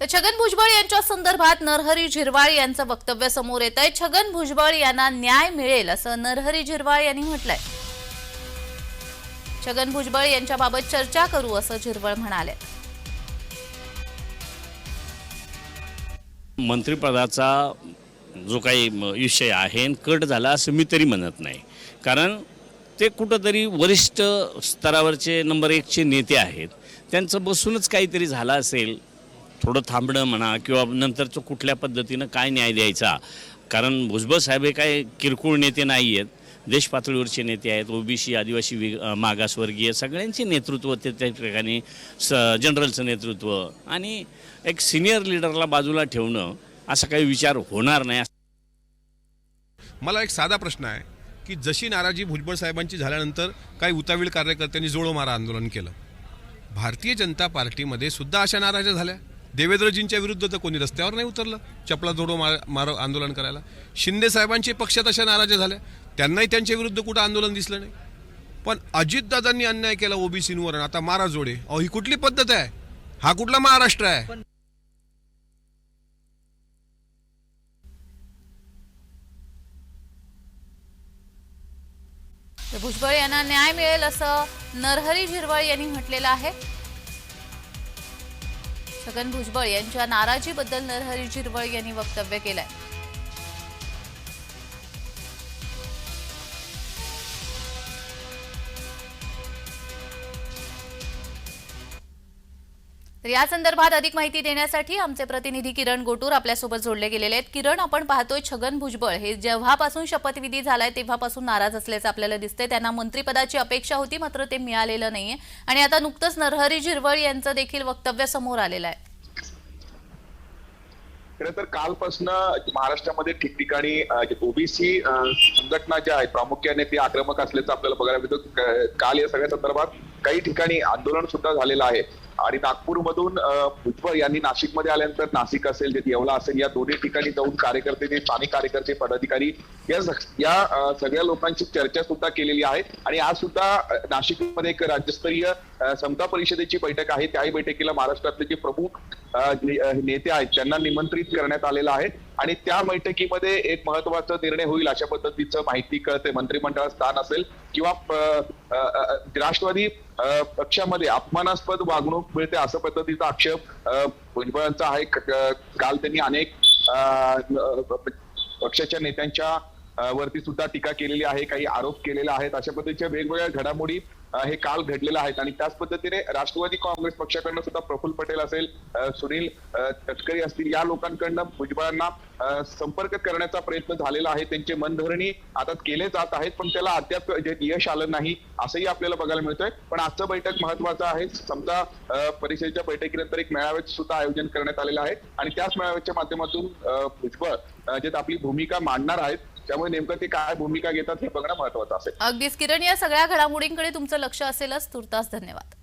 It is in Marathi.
तर छगन भुजबळ यांच्या संदर्भात नरहरी झिरवाळ यांचं वक्तव्य समोर येत आहे छगन भुजबळ यांना न्याय मिळेल असं नरहरी झिरवाळ यांनी म्हटलंय. छगन भुजबळ यांच्याबाबत चर्चा करू असं झिरवळ म्हणाले. मंत्रिपदाचा जो काही विषय आहे कट झाला असं मी तरी म्हणत नाही. कारण ते कुठंतरी वरिष्ठ स्तरावरचे नंबर एकचे नेते आहेत. त्यांचं बसूनच काहीतरी झालं असेल थोडं थांबणं म्हणा किंवा नंतरचं कुठल्या पद्धतीनं काय न्याय द्यायचा? कारण भुजबळ साहेब हे काय किरकोळ नेते नाही आहेत. देश पातळीवरचे नेते आहेत. ओबीसी आदिवासी वि मागासवर्गीय सगळ्यांचे नेतृत्व ते त्या ठिकाणी स जनरलचं नेतृत्व आणि एक सिनियर लिडरला बाजूला ठेवणं असा काही विचार होणार नाही. मला एक साधा प्रश्न आहे की जशी नाराजी भुजबळ साहेबांची झाल्यानंतर काही उतावीळ कार्यकर्त्यांनी जोडो मारा आंदोलन केलं. भारतीय जनता पार्टीमध्ये सुद्धा अशा नाराज्या झाल्या? देवेंद्रजींच्या विरुद्ध तर कोणी रस्त्यावर नाही उतरलं चपला जोडो मार मारो आंदोलन करायला. शिंदे साहेबांचे पक्षात अशा नाराज झाल्या. त्यांनाही त्यांच्या विरुद्ध कुठं आंदोलन दिसलं नाही. पण अजितदादांनी अन्याय केला ओबीसींवर आता मारा जोडे. अहो ही कुठली पद्धत आहे? हा कुठला महाराष्ट्र आहे? भुजबळ यांना न्याय मिळेल असं नरहरी झिरवळ यांनी म्हटलेलं आहे. छगन भुजबळ यांच्या नाराजीबद्दल नरहरी झिरवळ यांनी वक्तव्य केलंय. तर या संदर्भात अधिक माहिती देण्यासाठी आमचे प्रतिनिधी किरण गोटूर आपल्यासोबत जोडले गेलेले आहेत. किरण आपण पाहतोय छगन भुजबळ हे जेव्हापासून शपथविधी झालाय तेव्हापासून नाराज असल्याचं आपल्याला दिसतंय. त्यांना मंत्रिपदाची अपेक्षा होती मात्र ते मिळालेलं नाहीये. आणि आता नुकतंच नरहरी झिरवळ यांचं देखील वक्तव्य समोर आलेलं आहे. खरं तर कालपासून महाराष्ट्रामध्ये ठिकठिकाणी ओबीसी संघटना ज्या आहेत प्रामुख्याने ते आक्रमक असल्याचं आपल्याला बघायला मिळतं. काल या सगळ्या संदर्भात काही ठिकाणी आंदोलन सुद्धा झालेलं आहे. आणि नागपूरमधून मधून भुजबळ यांनी नाशिकमध्ये आल्यानंतर नाशिक असेल जे येवला असेल या दोन्ही ठिकाणी जाऊन कार्यकर्ते जे स्थानिक कार्यकर्ते पदाधिकारी या या सगळ्या लोकांची चर्चा सुद्धा केलेली आहे. आणि आज सुद्धा नाशिकमध्ये एक राज्यस्तरीय समता परिषदेची बैठक आहे. त्याही बैठकीला महाराष्ट्रातले जे प्रमुख नेते आहेत त्यांना निमंत्रित करण्यात आलेलं आहे. आणि त्या बैठकीमध्ये एक महत्त्वाचा निर्णय होईल अशा पद्धतीचं माहिती कळते. मंत्रिमंडळात स्थान असेल किंवा अं, राष्ट्रवादी अं, पक्षामध्ये अपमानास्पद वागणूक मिळते असं पद्धतीचा आक्षेप भुजबळांचा आहे काल त्यांनी अनेक पक्षाच्या नेत्यांच्या वरती सुद्धा टीका केलेली आहे काही आरोप केलेले आहेत. अशा पद्धतीच्या वेगवेगळ्या घडामोडी हे काल घडलेलं आहेत आणि त्याच पद्धतीने राष्ट्रवादी काँग्रेस पक्षाकडनं सुद्धा प्रफुल्ल पटेल असेल सुनील तटकरी असतील या लोकांकडनं भुजबळांना संपर्क करण्याचा प्रयत्न झालेला आहे. त्यांचे मनधरणी आता केले जात आहेत पण त्याला अद्याप जे यश आलं नाही असंही आपल्याला बघायला मिळतंय. पण आजचं बैठक महत्वाचं आहे. समजा परिषदेच्या बैठकीनंतर एक मेळाव्याचं सुद्धा आयोजन करण्यात आलेलं आहे. आणि त्याच मेळाव्याच्या माध्यमातून भुजबळ जे आपली भूमिका मांडणार आहेत त्यामुळे नेमकं ते काय भूमिका घेतात हे बघणं महत्वाचं असेल. अगदीच. किरण या सगळ्या घडामोडींकडे तुमचं लक्ष असेलच. तुर्तास धन्यवाद.